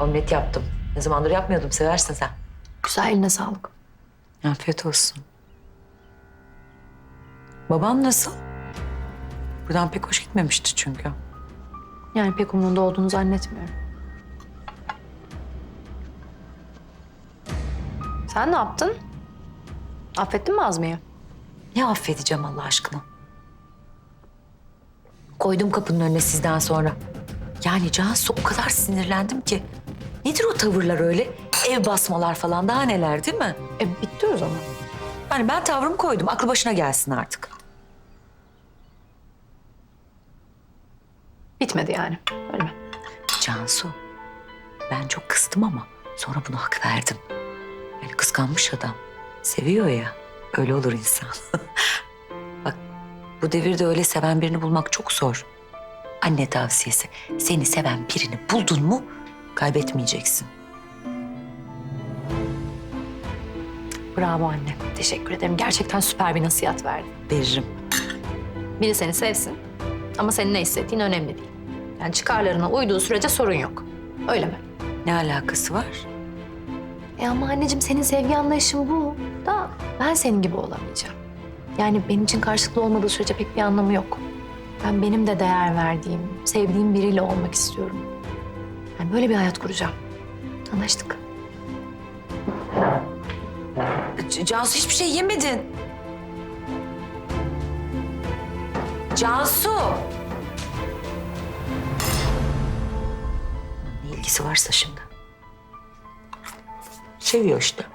Omlet yaptım. Ne zamandır yapmıyordum. Seversin sen. Güzel eline sağlık. Afiyet olsun. Babam nasıl? Buradan pek hoş gitmemişti çünkü. Yani pek umurunda olduğunu zannetmiyorum. Sen ne yaptın? Affettin mi Azmi'yi? Ne affedeceğim Allah aşkına? Koydum kapının önüne sizden sonra. Yani Cansu o kadar sinirlendim ki. Nedir o tavırlar öyle? Ev basmalar falan daha neler değil mi? E bitti o zaman. Yani ben tavrımı koydum. Aklı başına gelsin artık. Bitmedi yani. Öyle mi? Cansu, ben çok kızdım ama sonra buna hak verdim. Yani kıskanmış adam. Seviyor ya. Öyle olur insan. Bak bu devirde öyle seven birini bulmak çok zor. Anne tavsiyesi. Seni seven birini buldun mu kaybetmeyeceksin. Bravo anne. Teşekkür ederim. Gerçekten süper bir nasihat verdin. Veririm. Biri seni sevsin ama senin ne hissettiğin önemli değil. Yani çıkarlarına uyduğu sürece sorun yok. Öyle mi? Ne alakası var? E ama anneciğim senin sevgi anlayışın bu. Da ben senin gibi olamayacağım. Yani benim için karşılıklı olmadığı sürece pek bir anlamı yok. Ben benim de değer verdiğim, sevdiğim biriyle olmak istiyorum. Yani böyle bir hayat kuracağım. Anlaştık. C- Cansu hiçbir şey yemedin. Cansu! Ne ilgisi varsa şimdi. Seviyor işte.